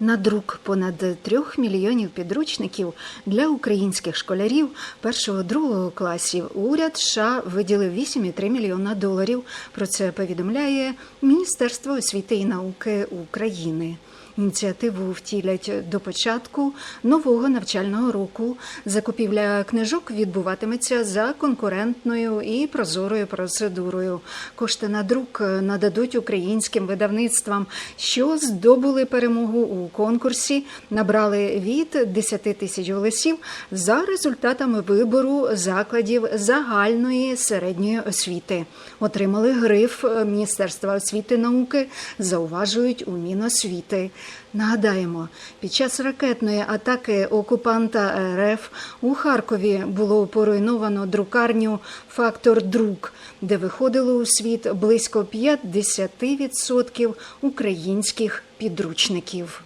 На друк понад трьох мільйонів підручників для українських школярів першого-другого класів уряд США виділив 8,3 мільйона доларів. Про це повідомляє Міністерство освіти і науки України. Ініціативу втілять до початку нового навчального року. Закупівля книжок відбуватиметься за конкурентною і прозорою процедурою. Кошти на друк нададуть українським видавництвам, що здобули перемогу у конкурсі, набрали від 10 тисяч голосів за результатами вибору закладів загальної середньої освіти. Отримали гриф Міністерства освіти і науки, зауважують у Міносвіти. Нагадаємо, під час ракетної атаки окупанта РФ у Харкові було поруйновано друкарню Фактор Друк, де виходило у світ близько 50% українських підручників.